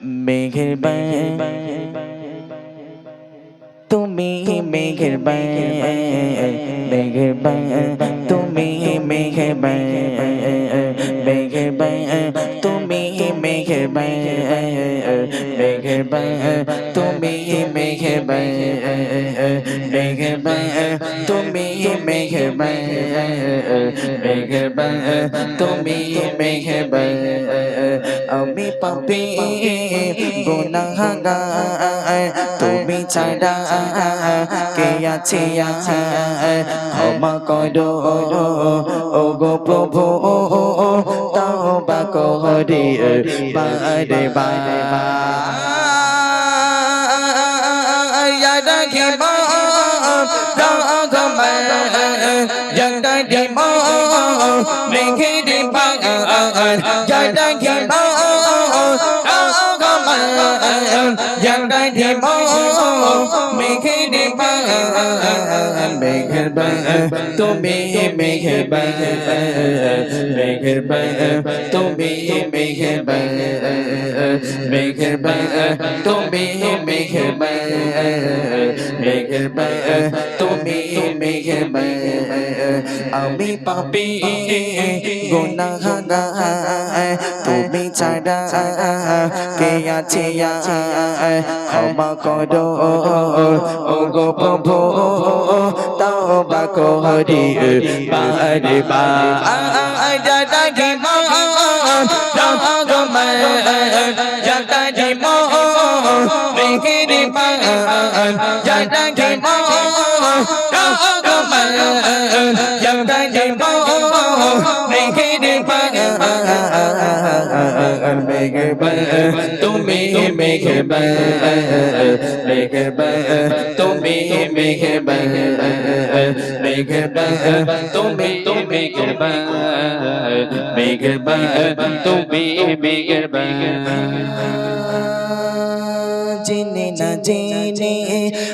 মেঘের তুমি মেঘের মেঘের তুমি মেঘের মেঘের তুমি মেঘের মেঘের তুমি মেঘের মেঘের তুমি মেঘের মেঘের তুমি মেঘের আমি পাপি গুনাহগার, তুমি ছাড়া কে আছে ক্ষমা করো ও গো প্রভু বা করি বারে বারে রাখিব রাগম জগদিব মেঘে দিব জগদিব রাগম জগদিব মেঘে দিব মেঘের তুমি মেঘের মেঘের তুমি মেঘের মেঘের তুমি মেঘের মেঘের তুমি মেঘের আমি পাপি গুনাহগার তুমি ছাড়া কে আছে ক্ষমা করো ও গো প্রভু তাও বা করি, বারে বা জাদা গিম রাগম জাদা গিম মেঘেরি বা জাদা জাদা গিম মেঘেরি তুমি মেঘের মেঘের তুমি মেঘের মেঘের তুমি মেঘের মেঘের তুমি মেঘের জেনে না জেনে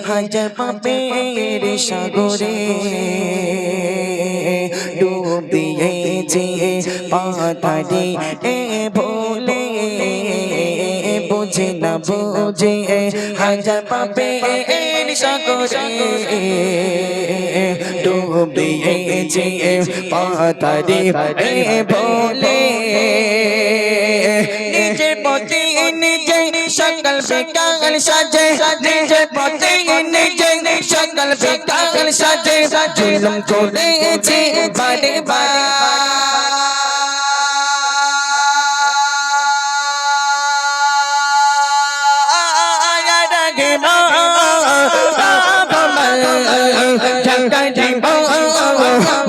হাজার পাপের সাগরে। ডুব দিয়েছে পাতারি এ ভোলে বুঝে না বুঝে হাজার পাপে সাগরে ডুব দিয়েছে পাতারি এ ভোলে প্রতি নিজে সকল বেকাল সাজে, নিজের প্রতি নিজে সকল বেকাল সাজে, জুলুম করেছে বারে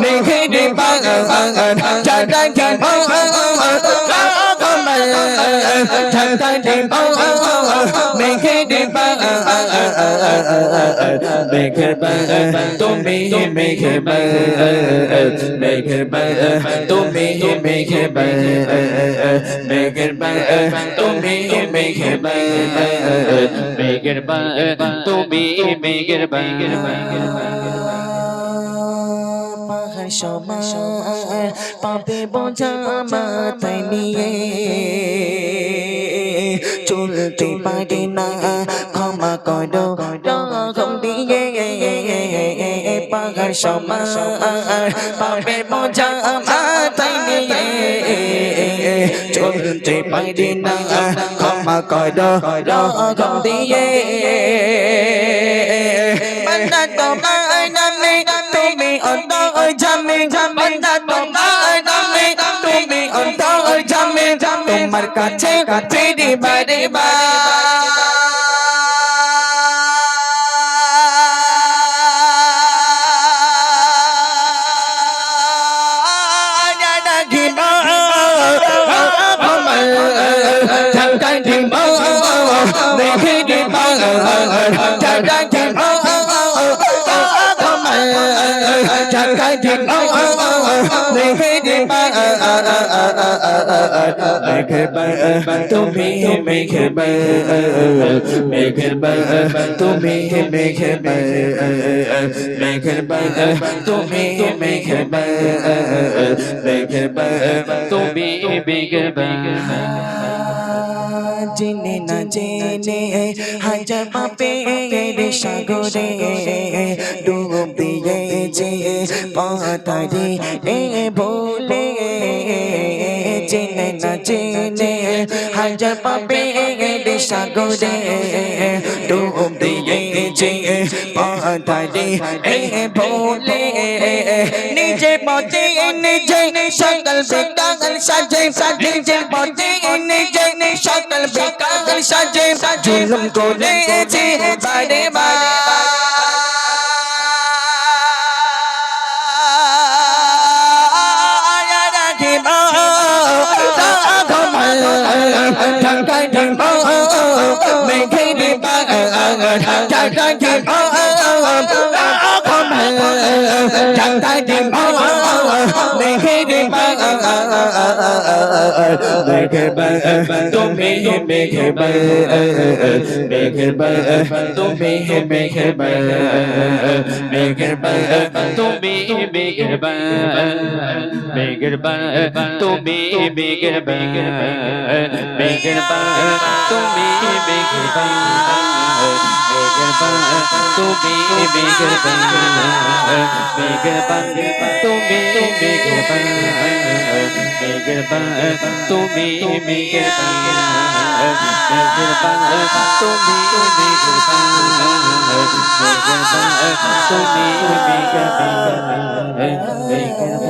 মেঘের তুমি মেঘের মেঘের তুমি মেঘের মেঘের তুমি মেঘের মেঘের তুমি মেঘের পাহাড় সমান পাপে বোঝা মাথায় নিয়ে চলতে পারে না ক্ষমা করো রকম দিয়ে পাহাড় সমান পাপে বোঝা মাথায় নিয়ে চলতে পারে না ক্ষমা করো রকম দিয়ে বন্দা তোমার নামে তুমি অন্তর জামে বন্দা তোমার নামে তোমার কাছে ফিরি বারে cái thịt bao ơ ơ ơ này phê đi ba ơ ơ ơ ơ ơ ơ ơ ơ mày khê ba ơ tu mi hê mày khê ba ơ ơ mày khê ba ơ tu mi hê mày khê ba ơ ơ mày khê ba ơ tu mi hê mày khê ba ơ ơ mày khê ba ơ tu mi hê জেনে না জেনে, হাজার পাপের সাগরে ডুব দিয়েছে পাতারি এ বলে জেনে না জেনে, হাজার পাপের সাগরে ডুব দিয়েছে পাতারি এ বলে নিজে পথে নিজে সকল বেকাল সাজে নিজের পথে নিজে শুনেছি বারে Hãy subscribe cho kênh Ghiền Mì Gõ Để không bỏ lỡ những video hấp dẫn मेघबल तुम्हें मेघबल मेघबल तुम्हें मेघबल मेघबल तुम्हें मेघबल मेघबल तुम्हें मेघबल मेघबल तुम्हें मेघबल मेघबल তুমি মেঘবান মেঘবান তুমি মেঘবান মেঘবান তুমি মেঘবান মেঘবান তুমি মেঘবান মেঘবান তুমি মেঘবান মেঘবান